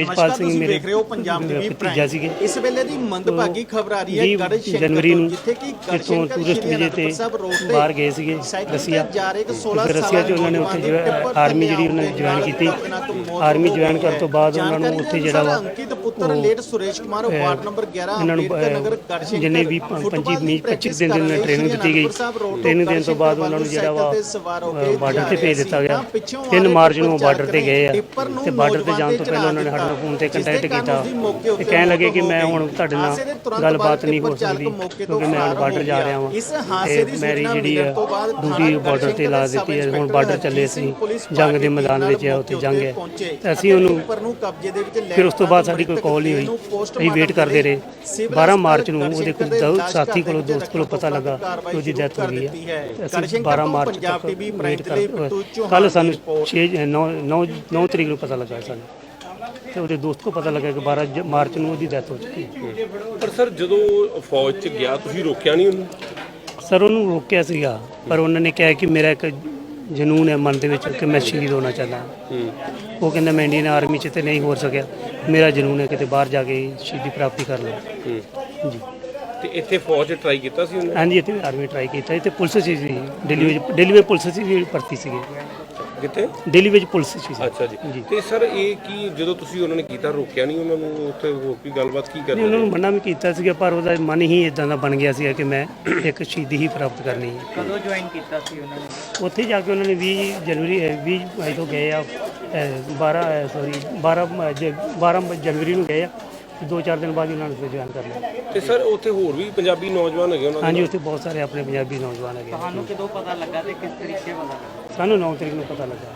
ਤੇਜਪਾਲ ਸਿੰਘ ਮੇਰੇ ਦੇਖ ਰਹੇ ਹੋ ਪੰਜਾਬ ਟੀਵੀ ਭਤੀਜਾ ਸੀਗੇ। ਇਸ ਵੇਲੇ ਦੀ ਮੰਦਭਾਗੀ ਖਬਰ ਆ ਰਹੀ ਹੈ ਗੜਸ਼ੰਕਰ ਜਨਵਰੀ ਨੂੰ ਜਿੱਥੇ ਕਿ ਗੜਸ਼ੰਕਰ ਟੂਰਿਸਟ ਵੀਜ਼ੇ ਤੇ ਬਾਹਰ ਗਏ ਸੀਗੇ। ਰਸੀਆ ਜਾ ਰਹੇ ਇੱਕ 16 ਫਿਰ ਰਸੀਆ 'ਚ ਉਹਨਾਂ ਨੇ ਉੱਥੇ ਜਿਹੜਾ ਆਰਮੀ ਦੀ ਜਿਹੜੀ ਉਹਨਾਂ ਨੇ ਜੁਆਇਨ ਕੀਤੀ ਆਰਮੀ ਜੁਆਇਨ ਕਰਨ ਤੋਂ ਬਾਅਦ ਉਹਨਾਂ ਨੂੰ ਉੱਥੇ ਜਿਹੜਾ ਵਾ ਅੰਕਿਤ ਪੁੱਤਰ late Suresh Kumar ward number 11 ਇਹਨਾਂ ਨੂੰ ਅੰਬੇਡਕਰ ਨਗਰ ਗੜਸ਼ੰਕਰ ਜਿੰਨੇ ਵੀ 25 25 ਦਿਨ ਦੀ ਉਹਨਾਂ ਨੂੰ ਟ੍ਰੇਨਿੰਗ ਦਿੱਤੀ ਗਈ। ਤਿੰਨ ਦਿਨ ਤੋਂ ਬਾਅਦ ਉਹਨਾਂ ਨੂੰ ਜਿਹੜਾ ਵਾ ਬਾਰਡਰ ਤੇ ਭੇਜ ਦਿੱਤਾ ਗਿਆ। 3 ਮਾਰਚ ਨੂੰ ਬਾਰਡਰ ਤੇ ਗਏ ਆ ਤੇ ਬਾਰਡਰ ਤੇ ਜਾਣ ਤੋਂ ਪਹਿਲਾਂ ਉਹਨਾਂ ਨੇ ਨਾਲ ਫੋਨ ਤੇ ਕੰਟੈਕਟ ਕੀਤਾ ਤੇ ਕਹਿਣ ਲੱਗੇ ਕਿ ਮੈਂ ਹੁਣ ਤੁਹਾਡੇ ਨਾਲ ਗੱਲਬਾਤ ਨਹੀਂ ਹੋ ਸਕਦੀ ਕਿਉਂਕਿ ਮੈਂ ਹੁਣ ਬਾਰਡਰ ਜਾ ਰਿਹਾ ਹਾਂ ਤੇ ਮੇਰੀ ਜਿਹੜੀ ਆ ਡਿਊਟੀ ਬਾਰਡਰ ਤੇ ਲਾ ਦਿੱਤੀ ਹੈ ਹੁਣ ਬਾਰਡਰ ਚੱਲੇ ਸੀ ਜੰਗ ਦੇ ਮੈਦਾਨ ਵਿੱਚ ਆ ਉੱਥੇ ਜੰਗ ਹੈ। ਤੇ ਅਸੀਂ ਉਹਨੂੰ ਨੂੰ ਕਬਜ਼ੇ ਦੇ ਵਿੱਚ ਲੈ ਫਿਰ ਉਸ ਤੋਂ ਬਾਅਦ ਸਾਡੀ ਕੋਈ ਕਾਲ ਨਹੀਂ ਹੋਈ। ਅਸੀਂ ਵੇਟ ਕਰਦੇ ਰਹੇ। 12 ਮਾਰਚ ਨੂੰ ਉਹਦੇ ਕੋਲ ਦੋ ਸਾਥੀ ਕੋਲੋਂ ਦੋਸਤ ਕੋਲੋਂ ਪਤਾ ਲੱਗਾ ਕਿ ਉਹਦੀ ਡੈਥ ਹੋ ਗਈ ਹੈ। ਅਸੀਂ 12 ਮਾਰਚ ਤੱਕ ਵੇਟ ਕਰ ਕੱਲ ਸਾਨੂੰ 6 9 9 9 ਤਰੀਕ ਨੂੰ ਪਤਾ ਲੱਗਾ ਸਾਨੂੰ ਤੇ ਉਹਦੇ ਦੋਸਤ ਕੋ ਪਤਾ ਲੱਗਾ ਕਿ 12 ਜ- ਮਾਰਚ ਨੂੰ ਉਹਦੀ ਡੈਥ ਹੋ ਚੁੱਕੀ ਹੈ। ਪਰ ਸਰ ਜਦੋਂ ਫੌਜ 'ਚ ਗਿਆ ਤੁਸੀਂ ਰੋਕਿਆ ਨਹੀਂ ਉਹਨੂੰ? ਸਰ ਉਹਨੂੰ ਰੋਕਿਆ ਸੀਗਾ ਪਰ ਉਹਨਾਂ ਨੇ ਕਿਹਾ ਕਿ ਮੇਰਾ ਇੱਕ ਜਨੂਨ ਹੈ ਮਨ ਦੇ ਵਿੱਚ ਕਿ ਮੈਂ ਸ਼ਹੀਦ ਹੋਣਾ ਚਾਹੁੰਦਾ। ਹਾਂ। ਉਹ ਕਹਿੰਦਾ ਮੈਂ ਇੰਡੀਅਨ ਆਰਮੀ 'ਚ ਤੇ ਨਹੀਂ ਹੋ ਸਕਿਆ। ਮੇਰਾ ਜਨੂਨ ਹੈ ਕਿਤੇ ਬਾਹਰ ਜਾ ਕੇ ਸ਼ਹੀਦੀ ਪ੍ਰਾਪਤੀ ਕਰ ਲਵਾਂ ਜੀ। ਤੇ ਇੱਥੇ ਫੌਜ 'ਚ ਟਰਾਈ ਕੀਤਾ ਸੀ ਉਹਨੇ? ਹਾਂਜੀ ਇੱਥੇ ਆਰਮੀ ਟਰਾਈ ਕੀਤਾ। ਇੱਥੇ ਪੁਲਿਸ ਸੀ। ਦਿੱਲੀ ਵਿੱਚ ਦਿੱਲੀ ਵਿੱਚ ਪੁਲਿਸ 'ਚ ਵੀ ਭਰਤੀ ਸੀਗੇ। ਕਿੱਥੇ ਦਿੱਲੀ ਵਿੱਚ ਪੁਲਿਸ ਸੀ ਅੱਛਾ ਜੀ। ਤੇ ਸਰ ਇਹ ਕੀ ਜਦੋਂ ਤੁਸੀਂ ਉਹਨਾਂ ਨੇ ਕੀਤਾ ਰੋਕਿਆ ਨਹੀਂ ਉਹਨਾਂ ਨੂੰ? ਉੱਥੇ ਹੋਰ ਕੀ ਗੱਲਬਾਤ ਕੀ ਨਹੀਂ, ਕਰਨੀ ਉਹਨਾਂ ਨੂੰ ਮਨਾ ਵੀ ਕੀਤਾ ਸੀਗਾ ਪਰ ਉਹਦਾ ਮਨ ਹੀ ਇਦਾਂ ਦਾ ਬਣ ਗਿਆ ਸੀਗਾ ਕਿ ਮੈਂ ਇੱਕ ਸ਼ਹੀਦੀ ਹੀ ਪ੍ਰਾਪਤ ਕਰਨੀ ਹੈ। ਕਦੋਂ ਜੁਆਇਨ ਕੀਤਾ ਸੀ ਉਹਨਾਂ ਨੇ? ਉੱਥੇ ਜਾ ਕੇ ਉਹਨਾਂ ਨੇ 20 ਜਨਵਰੀ ਅਹ 20 ਮਈ ਤੋਂ ਗਏ ਆ ਅਹ 12 ਸੌਰੀ 12 ਮ- ਜ- 12 ਜਨਵਰੀ ਨੂੰ ਗਏ ਆ। ਦੋ ਚਾਰ ਦਿਨ ਬਾਅਦ ਹੀ ਉਹਨਾਂ ਨੇ ਜੁਆਇਨ ਕਰ ਲਿਆ। ਤੇ ਸਰ ਉੱਥੇ ਹੋਰ ਵੀ ਪੰਜਾਬੀ ਨੌਜਵਾਨ ਹੈਗੇ ਉਹਨਾਂ ਹਾਂਜੀ ਉੱਥੇ ਬਹੁਤ ਸਾਰੇ ਆਪਣੇ ਪੰਜਾਬੀ ਨੌਜਵਾਨ ਹੈਗੇ। ਤੁਹਾਨੂੰ ਕਦੋਂ ਪਤਾ ਲੱਗਾ ਤੇ ਕਿਸ ਤਰੀਕੇ ਪਤਾ ਲੱਗਾ ਸਾਨੂੰ 9 ਤਰੀਕ ਨੂੰ ਪਤਾ ਲੱਗਾ।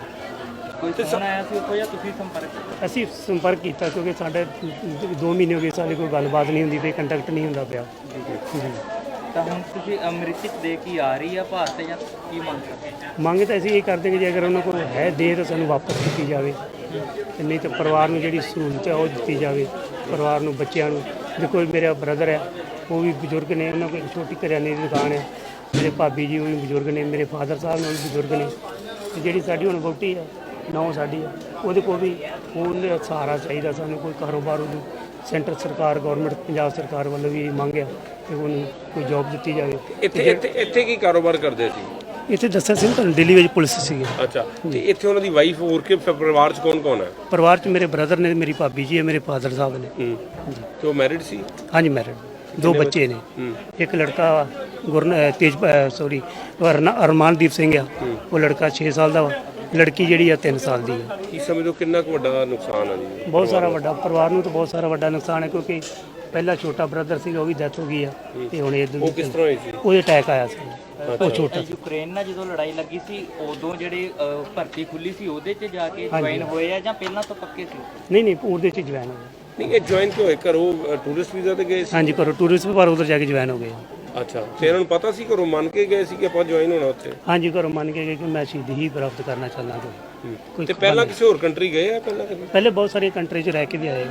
ਕੋਈ ਫੋਨ ਆਇਆ ਸੀ ਉੱਥੋਂ ਜਾਂ ਤੁਸੀਂ ਸੰਪਰਕ ਕੀਤਾ? ਅਸੀਂ ਸੰਪਰਕ ਕੀਤਾ ਕਿਉਂਕਿ ਸਾਡੇ 2 ਮਹੀਨੇ ਹੋ ਗਏ ਸਾਡੀ ਕੋਈ ਗੱਲਬਾਤ ਨਹੀਂ ਹੁੰਦੀ ਪਈ ਕੰਟੈਕਟ ਨਹੀਂ ਹੁੰਦਾ ਪਿਆ। ਜੀ। ਤਾਂ ਹੁਣ ਤੁਸੀਂ ਅਮ੍ਰਿਤਿਕ ਦੇ ਕੀ ਆ ਰਹੀ ਆ ਭਾਰਤ ਜਾਂ ਕੀ ਮੰਗ ਕਰਦੇ ਮੰਗ ਤਾਂ ਅਸੀਂ ਇਹ ਕਰਦੇ ਕਿ ਜੇ ਅਗਰ ਉਹਨਾਂ ਕੋਲ ਹੈ ਦੇ ਤਾਂ ਸਾਨੂੰ ਵਾਪਸ ਦਿੱਤੀ ਜਾਵੇ। ਤੇ ਨਹੀਂ ਤਾਂ ਪਰਿਵਾਰ ਨੂੰ ਜਿਹੜੀ ਸਹੂਲਤ ਹੈ ਉਹ ਦਿੱਤੀ ਜਾਵੇ। ਪਰਿਵਾਰ ਨੂੰ ਬੱਚਿਆਂ ਨੂੰ ਜੇ ਕੋਈ ਮੇਰਾ ਬ੍ਰਦਰ ਹੈ ਉਹ ਵੀ ਬਜ਼ੁਰਗ ਨੇ ਉਹਨਾਂ ਕੋਲ ਇੱਕ ਛੋਟੀ ਕਰਿਆਨੇ ਦੀ ਦੁਕਾਨ ਹੈ। ਮੇਰੇ ਭਾਬੀ ਜੀ ਉਹ ਵੀ ਬਜ਼ੁਰਗ ਨੇ ਮੇਰੇ ਫਾਦਰ ਸਾਹਿਬ ਨੇ ਉਹ ਵੀ ਬਜ਼ੁਰਗ ਨੇ। ਤੇ ਜਿਹੜੀ ਸਾਡੀ ਹੁਣ ਵਹੁਟੀ ਹੈ ਨੌ ਸਾਡੀ ਹੈ ਉਹਦੇ ਕੋਲ ਵੀ ਉਹਨੇ ਸਹਾਰਾ ਚਾਹੀਦਾ ਸਾਨੂੰ ਕੋਈ ਕਾਰੋਬਾਰ ਉਹਨੂੰ ਸੈਂਟਰ ਸਰਕਾਰ ਗਵਰਨਮੈਂਟ ਪੰਜਾਬ ਸਰਕਾਰ ਵੱਲੋਂ ਵੀ ਇਹ ਮੰਗ ਹੈ ਕਿ ਉਹਨੂੰ ਕੋਈ ਜੌਬ ਦਿੱਤੀ ਜਾਵੇ। ਇੱਥੇ ਇੱਥੇ ਇੱਥੇ ਕੀ ਕਾਰੋਬਾਰ ਕਰਦੇ ਸੀ? ਇੱਥੇ ਦੱਸਿਆ ਸੀ ਨਾ ਤੁਹਾਨੂੰ ਦਿੱਲੀ ਵਿੱਚ ਪੁਲਿਸ ਸੀਗੇ। ਅੱਛਾ ਤੇ ਇੱਥੇ ਉਹਨਾਂ ਦੀ ਵਾਈਫ ਹੋਰ ਕੇ ਪਰਿਵਾਰ 'ਚ ਕੌਣ ਕੌਣ ਹੈ? ਪਰਿਵਾਰ 'ਚ ਮੇਰੇ ਬ੍ਰਦਰ ਨੇ ਮੇਰੀ ਭਾਬੀ ਜੀ ਹੈ ਮੇਰੇ ਫਾਦਰ ਸਾਹਿਬ ਨੇ। ਹੂੰ ਤੇ ਉਹ ਮੈਰਿਡ ਸੀ? ਹਾਂਜੀ ਮੈਰਿਡ ਦੋ ਬੱਚੇ ਨੇ। ਇੱਕ ਲੜਕਾ ਗੁਰਨ ਅਹ ਤੇਜ ਸੌਰੀ ਅਰਮਾਨਦੀਪ ਸਿੰਘ ਆ। ਉਹ ਲੜਕਾ 6 ਸਾਲ ਦਾ ਵਾ। ਲੜਕੀ ਜਿਹੜੀ ਆ 3 ਸਾਲ ਦੀ ਆ। ਕੀ ਸਮਝੋ ਕਿੰਨਾ ਕੁ ਵੱਡਾ ਨੁਕਸਾਨ ਆ ਜੀ? ਬਹੁਤ ਸਾਰਾ ਵੱਡਾ ਪਰਿਵਾਰ ਨੂੰ ਤਾਂ ਬਹੁਤ ਸਾਰਾ ਵੱਡਾ ਨੁਕਸਾਨ ਹੈ ਕਿਉਂਕਿ ਪਹਿਲਾ ਛੋਟਾ ਬ੍ਰਦਰ ਸੀਗਾ ਉਹ ਵੀ ਡੈਥ ਹੋ ਗਈ ਆ। ਤੇ ਹੁਣ ਇਹ ਉਹ ਕਿਸ ਤਰ੍ਹਾਂ ਹੋਈ ਸੀ? ਉਹਦੇ ਅਟੈਕ ਆਇਆ ਸੀ। ਉਹ ਛੋਟਾ। ਸੀ ਯੂਕਰੇਨ ਨਾਲ ਜਦੋਂ ਲੜਾਈ ਲੱਗੀ ਸੀ ਉਦੋਂ ਜਿਹੜੇ ਅਹ, ਭਰਤੀ ਖੁੱਲੀ ਸੀ ਉਹਦੇ 'ਚ ਜਾ ਕੇ ਜੁਆਇਨ ਹੋਏ ਆ ਜਾਂ ਪਹਿਲਾਂ ਤੋਂ ਪੱਕੇ ਸੀ? ਨਹੀਂ ਨਹੀਂ ਉਹਦੇ 'ਚ ਜੁਆਇਨ ਹੋ ਗਏ। ਨਹੀਂ ਇਹ ਜੁਆਇਨ ਕਿਉਂ ਹੋਏ? ਘਰੋਂ ਟੂਰਿਸਟ ਵੀਜ਼ਾ ਤੇ ਗਏ ਸੀ? ਹਾਂਜੀ ਕਰੋ ਟੂਰਿਸਟ ਪਰ ਉਧਰ ਜਾ ਕੇ ਜੁਆਇਨ ਹੋ ਗਏ। ਅੱਛਾ ਤੇ ਇਹਨਾਂ ਨੂੰ ਪਤਾ ਸੀ ਘਰੋਂ ਮੰਨ ਕੇ ਗਏ ਸੀ ਕਿ ਆਪਾਂ ਜੁਆਇਨ ਹੋਣਾ ਉੱਥੇ? ਹਾਂਜੀ ਘਰੋਂ ਮੰਨ ਕੇ ਗਏ ਕਿ ਮੈਂ ਸ਼ਹੀਦੀ ਹੀ ਪ੍ਰਾਪਤ ਕਰਨਾ ਚਾਹੁੰਦਾ ਕੋਈ ਤੇ ਪਹਿਲਾਂ ਕਿਸੇ ਹੋਰ ਕੰਟਰੀ ਗਏ ਆ ਪਹਿਲਾਂ ਕਦੇ? ਪਹਿਲੇ ਬਹੁਤ ਸਾਰੀਆਂ ਕੰਟਰੀ 'ਚ ਰਹਿ ਕੇ ਵੀ ਆਏ।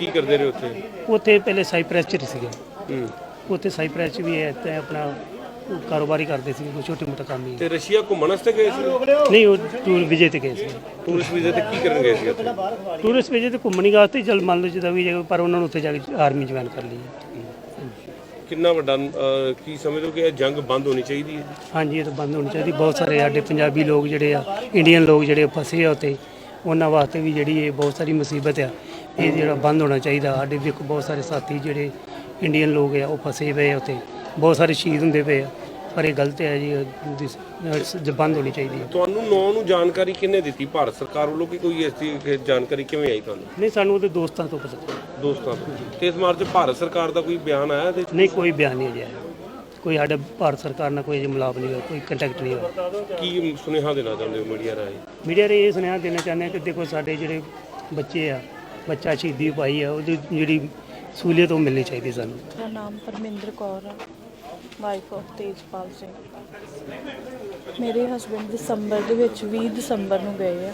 ਕੀ ਕਰਦੇ ਰਹੇ ਉੱਥੇ? ਉੱਥੇ ਪਹਿਲੇ ਸਾਈਪ੍ਰੈਸ 'ਚ ਸੀਗੇ। ਹੂੰ। ਉੱਥੇ ਸਾਈਪ੍ਰੈਸ 'ਚ ਵੀ ਹੈ ਤੇ ਆਪਣਾ ਕਾਰੋਬਾਰੀ ਕਰਦੇ ਸੀ ਕੋਈ ਛੋਟੇ ਮੋਟਾ ਕੰਮ ਹੀ ਤੇ ਰਸ਼ੀਆ ਘੁੰਮਣ ਵਾਸਤੇ ਗਏ ਸੀ? ਨਹੀਂ ਉਹ ਟੂਰ ਵਿਜੇ ਤੇ ਗਏ ਸੀ। ਟੂਰਿਸਟ ਵੀਜ਼ੇ ਤੇ ਕੀ ਕਰਨ ਗਏ ਸੀ ਉੱਥੇ? ਟੂਰਿਸਟ ਵਿਜੇ ਤੇ ਘੁੰਮਣ ਹੀ ਵਾਸਤੇ ਚਲ ਮੰਨ ਲਓ ਜਿੱਦਾਂ ਵੀ ਜਗ੍ਹਾ ਪਰ ਉਹਨਾਂ ਨੂੰ ਉੱਥੇ ਜਾ ਕੇ ਆਰਮੀ ਜੁਆਇਨ ਕਰ ਲਈ। ਕਿੰਨਾ ਵੱਡਾ ਅਹ, ਕੀ ਸਮਝੋ ਕਿ ਇਹ ਜੰਗ ਬੰਦ ਹੋਣੀ ਚਾਹੀਦੀ ਹੈ? ਹਾਂਜੀ ਇਹ ਤਾਂ ਬੰਦ ਹੋਣੀ ਚਾਹੀਦੀ। ਬਹੁਤ ਸਾਰੇ ਸਾਡੇ ਪੰਜਾਬੀ ਲੋਕ ਜਿਹੜੇ ਆ ਇੰਡੀਅਨ ਲੋਕ ਜਿਹੜੇ ਫਸੇ ਆ ਉੱਥੇ। ਉਹਨਾਂ ਵਾਸਤੇ ਵੀ ਜਿਹੜੀ ਇਹ ਬਹੁਤ ਸਾਰੀ ਮੁਸੀਬਤ ਆ ਇਹ ਜਿਹੜਾ ਬੰਦ ਹੋਣਾ ਚਾਹੀਦਾ। ਸਾਡੇ ਵੀ ਬਹੁਤ ਸਾਰੇ ਸਾਥੀ ਜਿਹੜੇ ਇੰਡੀਅਨ ਲੋਕ ਆ ਉਹ ਫਸੇ ਪਏ ਆ ਉੱਥੇ। ਬਹੁਤ ਸਾਰੇ ਸ਼ਹੀਦ ਹੁੰਦੇ ਪਏ ਆ। ਪਰ ਇਹ ਗਲਤ ਹੈ ਜੀ ਇਹ ਬੰਦ ਹੋਣੀ ਚਾਹੀਦੀ ਹੈ। ਤੁਹਾਨੂੰ ਨੌ ਨੂੰ ਜਾਣਕਾਰੀ ਕਿਹਨੇ ਦਿੱਤੀ? ਭਾਰਤ ਸਰਕਾਰ ਵੱਲੋਂ ਕਿ ਕੋਈ ਇਸ ਦੀ ਜਾਣਕਾਰੀ ਕਿਵੇਂ ਆਈ ਤੁਹਾਨੂੰ? ਨਹੀਂ ਸਾਨੂੰ ਉਹਦੇ ਦੋਸਤਾਂ ਤੋਂ ਪਤਾ ਚੱਲਿਆ। ਦੋਸਤਾਂ ਤੋਂ। ਤੇ ਇਸ ਮਾਰਚ ਭਾਰਤ ਸਰਕਾਰ ਦਾ ਕੋਈ ਬਿਆਨ ਆਇਆ ਤੇ ਨਹੀਂ ਕੋਈ ਬਿਆਨ ਨਹੀਂ ਅਜੇ ਆਇਆ। ਕੋਈ ਸਾਡੇ ਭਾਰਤ ਸਰਕਾਰ ਨਾਲ ਕੋਈ ਅਜੇ ਮਿਲਾਪ ਨਹੀਂ ਹੋਇਆ ਕੋਈ ਕੰਟੈਕਟ ਨਹੀਂ ਹੋਇਆ। ਕੀ ਸੁਨੇਹਾ ਦੇਣਾ ਚਾਹੁੰਦੇ ਹੋ ਮੀਡੀਆ ਰਾਹੀਂ? ਮੀਡੀਆ ਰੇ ਇਹ ਸੁਨੇਹਾ ਦੇਣਾ ਚਾਹੁੰਦੇ ਹਾਂ ਕਿ ਦੇਖੋ ਸਾਡੇ ਜਿਹੜੇ ਬੱਚੇ ਆ ਬੱਚਾ ਸ਼ਹੀਦੀ ਪਾਈ ਆ ਉਹਦੀ ਜਿਹੜੀ ਸਹੂਲੀਅਤ ਉਹ ਮਿਲਣੀ ਚਾਹੀਦੀ ਸਾਨੂੰ। ਮੇਰਾ ਨਾਮ ਪਰਮਿੰਦਰ ਕੌਰ ਹੈ ਵਾਈਫ ਆਫ ਤੇਜਪਾਲ ਸਿੰਘ। ਮੇਰੇ ਹਸਬੰਡ ਦਸੰਬਰ ਦੇ ਵਿੱਚ 20 ਦਸੰਬਰ ਨੂੰ ਗਏ ਆ।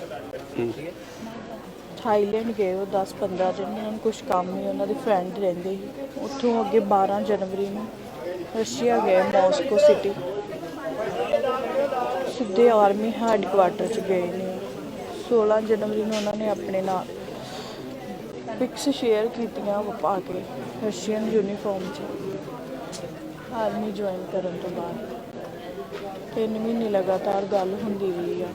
ਥਾਈਲੈਂਡ ਗਏ ਉਹ 10-15 ਦਿਨ ਉਹਨਾਂ ਨੂੰ ਕੁਝ ਕੰਮ ਹੀ ਉਹਨਾਂ ਦੇ ਫਰੈਂਡ ਰਹਿੰਦੇ ਸੀ। ਉੱਥੋਂ ਅੱਗੇ 12 ਜਨਵਰੀ ਨੂੰ ਰਸ਼ੀਆ ਗਏ ਮਾਸਕੋ ਸਿਟੀ। ਸਿੱਧੇ ਆਰਮੀ ਹੈੱਡਕੁਆਟਰ ਚ ਗਏ ਨੇ। 16 ਜਨਵਰੀ ਨੂੰ ਉਹਨਾਂ ਨੇ ਆਪਣੇ ਨਾਲ ਪਿਕਸ ਸ਼ੇਅਰ ਕੀਤੀਆਂ ਪਾ ਕੇ ਰਸ਼ੀਅਨ ਯੂਨੀਫਾਰਮ 'ਚ। ਆਰਮੀ ਜੁਆਇਨ ਕਰਨ ਤੋਂ ਬਾਅਦ। ਤਿੰਨ ਮਹੀਨੇ ਲਗਾਤਾਰ ਗੱਲ ਹੁੰਦੀ ਰਹੀ ਆ।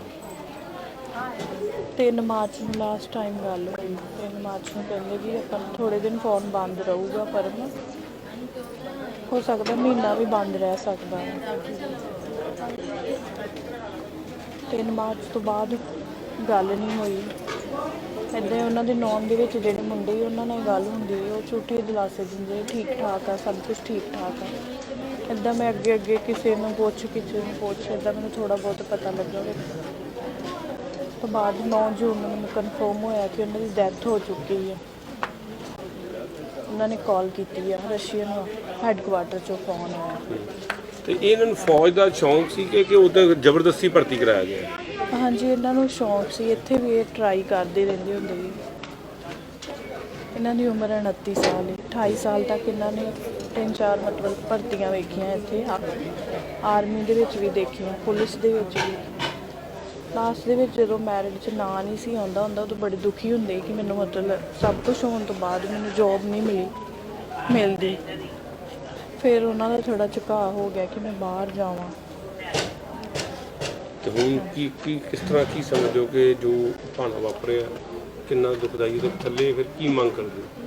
3 ਮਾਰਚ ਨੂੰ ਲਾਸਟ ਟਾਈਮ ਗੱਲ ਹੋਈ। 3 ਮਾਰਚ ਨੂੰ ਕਹਿੰਦੇ ਵੀ ਆਪਾਂ ਥੋੜੇ ਦਿਨ ਫੋਨ ਬੰਦ ਰਹੂਗਾ, ਪਰ ਹੋ ਸਕਦਾ ਮਹੀਨਾ ਵੀ ਬੰਦ ਰਹਿ ਸਕਦਾ। ਤਿੰਨ ਮਾਰਚ ਤੋਂ ਬਾਅਦ ਗੱਲ ਨਹੀਂ ਹੋਈ। ਇੱਦਾਂ ਉਹਨਾਂ ਦੇ ਨੌਨ ਦੇ ਵਿੱਚ ਜਿਹੜੇ ਮੁੰਡੇ ਉਹਨਾਂ ਨਾਲ ਗੱਲ ਹੁੰਦੀ ਉਹ ਝੂਠੇ ਦਿਲਾਸੇ ਦਿੰਦੇ ਠੀਕ ਠਾਕ ਆ, ਸਭ ਕੁਝ ਠੀਕ ਠਾਕ ਆ। ਇੱਦਾਂ ਮੈਂ ਅੱਗੇ ਅੱਗੇ ਕਿਸੇ ਨੂੰ ਪੁੱਛ ਕਿਸੇ ਨੂੰ ਪੁੱਛ ਇੱਦਾਂ ਮੈਨੂੰ ਥੋੜਾ ਬਹੁਤ ਪਤਾ ਲੱਗਾ ਵੀ ਤੋਂ ਬਾਅਦ 9 ਜੂਨ ਨੂੰ ਮੈਨੂੰ ਕਨਫਰਮ ਹੋਇਆ ਕਿ ਉਹਨਾਂ ਦੀ ਡੈਥ ਹੋ ਚੁੱਕੀ ਹੈ। ਉਹਨਾਂ ਨੇ ਕਾਲ ਕੀਤੀ ਆ ਰਸ਼ੀਅਨ ਹੈੱਡਕੁਆਟਰ ਚੋਂ ਫੋਨ ਆਇਆ। ਤੇ ਇਹਨਾਂ ਨੂੰ ਫੌਜ ਦਾ ਸ਼ੌਂਕ ਸੀ ਕਿ ਕਿ ਉਹਦਾ ਜ਼ਬਰਦਸਤੀ ਭਰਤੀ ਕਰਾਇਆ ਗਿਆ? ਹਾਂਜੀ ਇਹਨਾਂ ਨੂੰ ਸ਼ੌਂਕ ਸੀ ਇੱਥੇ ਵੀ ਇਹ ਟਰਾਈ ਕਰਦੇ ਰਹਿੰਦੇ ਹੁੰਦੇ ਸੀ। ਇਹਨਾਂ ਦੀ ਉਮਰ 29 ਸਾਲ ਹੈ। 28 ਸਾਲ ਤੱਕ ਇਹਨਾਂ ਨੇ ਤਿੰਨ ਚਾਰ ਮਤਲਬ ਭਰਤੀਆਂ ਵੇਖੀਆਂ ਇੱਥੇ ਆਰਮੀ ਦੇ ਵਿੱਚ ਵੀ ਦੇਖੀਆਂ, ਪੁਲਿਸ ਦੇ ਵਿੱਚ ਵੀ। ਲਾਸਟ ਦੇ ਵਿੱਚ ਜਦੋਂ ਮੈਰਿਡ 'ਚ ਨਾਂ ਨਹੀਂ ਸੀ ਆਉਂਦਾ, ਹੁੰਦਾ ਉਦੋਂ ਬੜੇ ਦੁਖੀ ਹੁੰਦੇ ਕਿ ਮੈਨੂੰ ਮਤਲਬ ਸਭ ਕੁਝ ਹੋਣ ਤੋਂ ਬਾਅਦ ਮੈਨੂੰ ਜੌਬ ਨਹੀਂ ਮਿਲੀ, ਮਿਲਦੀ। ਫਿਰ ਉਹਨਾਂ ਦਾ ਥੋੜਾ ਝੁਕਾਅ ਹੋ ਗਿਆ ਕਿ ਮੈਂ ਬਾਹਰ ਜਾਵਾਂ। ਤੇ ਹੁਣ ਕੀ ਕੀ, ਕਿਸ ਤਰ੍ਹਾਂ ਕੀ ਸਮਝਦੇ ਹੋ ਕਿ ਜੋ ਭਾਣਾ ਵਾਪਰਿਆ, ਕਿੰਨਾ ਦੁਖਦਾਈ ਉਹਦੇ ਥੱਲੇ ਫਿਰ ਕੀ ਮੰਗ ਕਰਦੇ ਹੋ?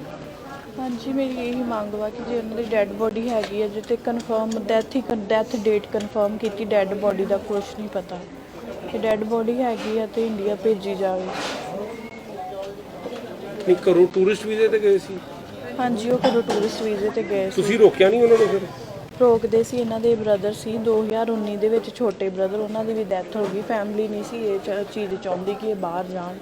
ਹਾਂਜੀ ਮੇਰੀ ਇਹੀ ਮੰਗ ਵਾ ਕਿ ਜੇ ਉਹਨਾਂ ਦੀ ਡੈੱਡ ਬੋਡੀ ਹੈਗੀ ਹੈ ਜਿੱਤੇ ਕਨਫਰਮ ਡੈਥ ਹੀ ਡੈਥ ਡੇਟ ਕਨਫਰਮ ਕੀਤੀ ਡੈੱਡ ਬੋਡੀ ਦਾ ਕੁਝ ਨਹੀਂ ਪਤਾ। ਕਿ ਡੈੱਡ ਬੋਡੀ ਹੈਗੀ ਆ ਤੇ ਇੰਡੀਆ ਭੇਜੀ ਜਾਵੇ। ਨਹੀਂ ਘਰੋਂ ਟੂਰਿਸਟ ਵੀਜ਼ੇ ਤੇ ਗਏ ਸੀ? ਹਾਂਜੀ ਉਹ ਕਦੋਂ ਟੂਰਿਸਟ ਵੀਜ਼ੇ ਤੇ ਗਏ ਸੀ। ਤੁਸੀਂ ਰੋਕਿਆ ਨਹੀਂ ਉਹਨਾਂ ਨੂੰ ਫਿਰ? ਰੋਕਦੇ ਸੀ ਇਹਨਾਂ ਦੇ ਬ੍ਰਦਰ ਸੀ 2019 ਦੇ ਵਿੱਚ ਛੋਟੇ ਬ੍ਰਦਰ ਉਹਨਾਂ ਦੀ ਵੀ ਡੈਥ ਹੋ ਗਈ ਫੈਮਿਲੀ ਨਹੀਂ ਸੀ ਇਹ ਚ- ਚੀਜ਼ ਚਾਹੁੰਦੀ ਕਿ ਇਹ ਬਾਹਰ ਜਾਣ।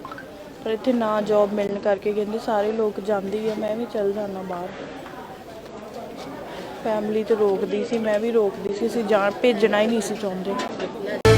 ਪਰ ਇੱਥੇ ਨਾ ਜੌਬ ਮਿਲਣ ਕਰਕੇ ਕਹਿੰਦੇ ਸਾਰੇ ਲੋਕ ਜਾਂਦੇ ਹੀ ਆ, ਮੈਂ ਵੀ ਚੱਲ ਜਾਣਾ ਬਾਹਰ। ਫੈਮਿਲੀ ਤੇ ਰੋਕਦੀ ਸੀ, ਮੈਂ ਵੀ ਰੋਕਦੀ ਸੀ, ਅਸੀਂ ਜਾਣ ਭੇਜਣਾ ਹੀ ਨਹੀਂ ਸੀ ਚਾਹੁੰਦੇ।